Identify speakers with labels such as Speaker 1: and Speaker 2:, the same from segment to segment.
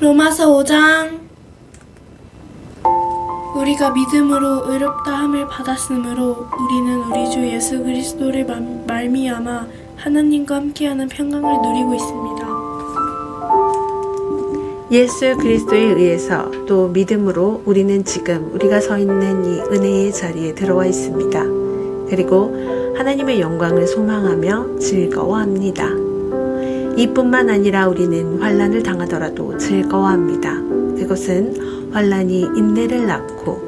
Speaker 1: 로마서 5장 우리가 믿음으로 의롭다 함을 받았으므로 우리는 우리 주 예수 그리스도를 말- 말미암아 하나님과 함께하는 평강을 누리고 있습니다.
Speaker 2: 예수 그리스도에 의해서 또 믿음으로 우리는 지금 우리가 서 있는 이 은혜의 자리에 들어와 있습니다. 그리고 하나님의 영광을 소망하며 즐거워합니다. 이뿐만 아니라 우리는 환란을 당하더라도 즐거워합니다. 그것은 환란이 인내를 낳고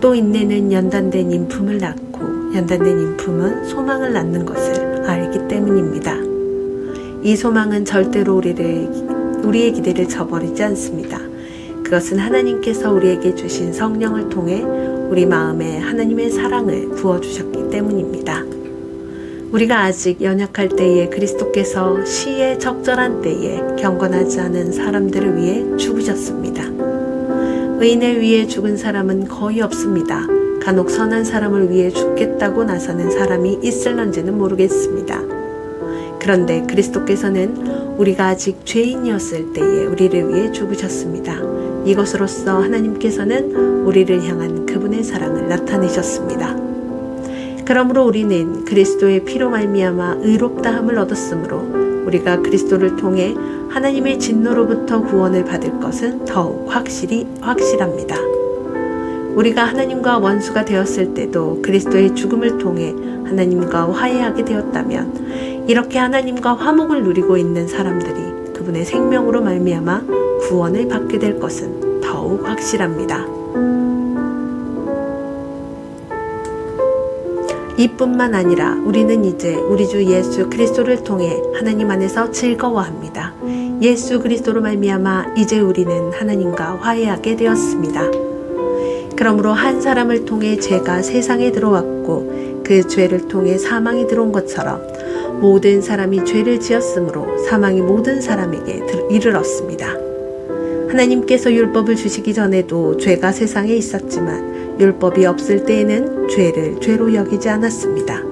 Speaker 2: 또 인내는 연단된 인품을 낳고 연단된 인품은 소망을 낳는 것을 알기 때문입니다. 이 소망은 절대로 우리를 우리의 기대를 저버리지 않습니다. 그것은 하나님께서 우리에게 주신 성령을 통해 우리 마음에 하나님의 사랑을 부어 주셨기 때문입니다. 우리가 아직 연약할 때에 그리스도께서 시의 적절한 때에 경건하지 않은 사람들을 위해 죽으셨습니다. 의인을 위해 죽은 사람은 거의 없습니다. 간혹 선한 사람을 위해 죽겠다고 나서는 사람이 있을런지는 모르겠습니다. 그런데 그리스도께서는 우리가 아직 죄인이었을 때에 우리를 위해 죽으셨습니다. 이것으로써 하나님께서는 우리를 향한 그분의 사랑을 나타내셨습니다. 그러므로 우리는 그리스도의 피로 말미암아 의롭다 함을 얻었으므로 우리가 그리스도를 통해 하나님의 진노로부터 구원을 받을 것은 더욱 확실히 확실합니다. 우리가 하나님과 원수가 되었을 때도 그리스도의 죽음을 통해 하나님과 화해하게 되었다면 이렇게 하나님과 화목을 누리고 있는 사람들이 그분의 생명으로 말미암아 구원을 받게 될 것은 더욱 확실합니다. 이뿐만 아니라 우리는 이제 우리 주 예수 그리스도를 통해 하나님 안에서 즐거워합니다. 예수 그리스도로 말미암아 이제 우리는 하나님과 화해하게 되었습니다. 그러므로 한 사람을 통해 죄가 세상에 들어왔고 그 죄를 통해 사망이 들어온 것처럼 모든 사람이 죄를 지었으므로 사망이 모든 사람에게 들- 이르렀습니다. 하나님께서 율법을 주시기 전에도 죄가 세상에 있었지만 율법이 없을 때에는 죄를 죄로 여기지 않았습니다.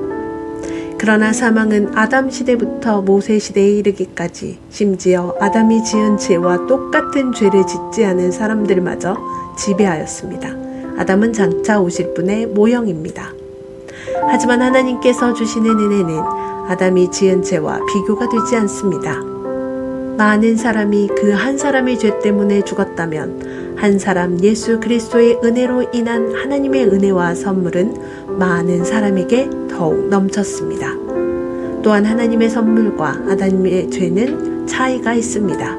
Speaker 2: 그러나 사망은 아담 시대부터 모세 시대에 이르기까지 심지어 아담이 지은 죄와 똑같은 죄를 짓지 않은 사람들마저 지배하였습니다. 아담은 장차 오실 분의 모형입니다. 하지만 하나님께서 주시는 은혜는 아담이 지은 죄와 비교가 되지 않습니다. 많은 사람이 그 한 사람의 죄 때문에 죽었다면 한 사람 예수 그리스도의 은혜로 인한 하나님의 은혜와 선물은 많은 사람에게 더욱 넘쳤습니다. 또한 하나님의 선물과 아담의 죄는 차이가 있습니다.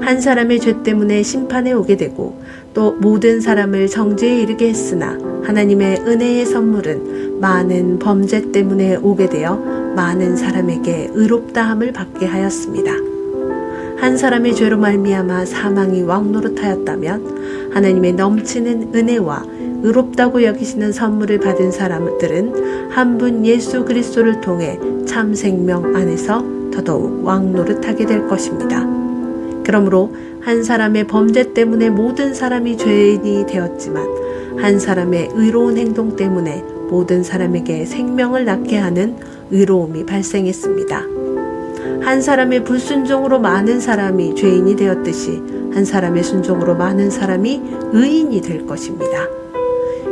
Speaker 2: 한 사람의 죄 때문에 심판에 오게 되고 또 모든 사람을 정죄에 이르게 했으나 하나님의 은혜의 선물은 많은 범죄 때문에 오게 되어 많은 사람에게 의롭다함을 받게 하였습니다. 한 사람의 죄로 말미암아 사망이 왕노릇하였다면 하나님의 넘치는 은혜와 의롭다고 여기시는 선물을 받은 사람들은 한 분 예수 그리스도를 통해 참 생명 안에서 더더욱 왕노릇하게 될 것입니다. 그러므로 한 사람의 범죄 때문에 모든 사람이 죄인이 되었지만 한 사람의 의로운 행동 때문에 모든 사람에게 생명을 낳게 하는 의로움이 발생했습니다. 한 사람의 불순종으로 많은 사람이 죄인이 되었듯이 한 사람의 순종으로 많은 사람이 의인이 될 것입니다.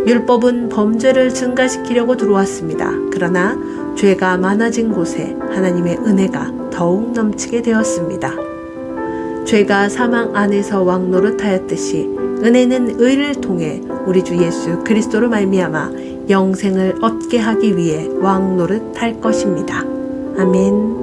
Speaker 2: 율법은 범죄를 증가시키려고 들어왔습니다. 그러나 죄가 많아진 곳에 하나님의 은혜가 더욱 넘치게 되었습니다. 죄가 사망 안에서 왕 노릇하였듯이 은혜는 의를 통해 우리 주 예수 그리스도로 말미암아 영생을 얻게 하기 위해 왕 노릇할 것입니다. 아멘.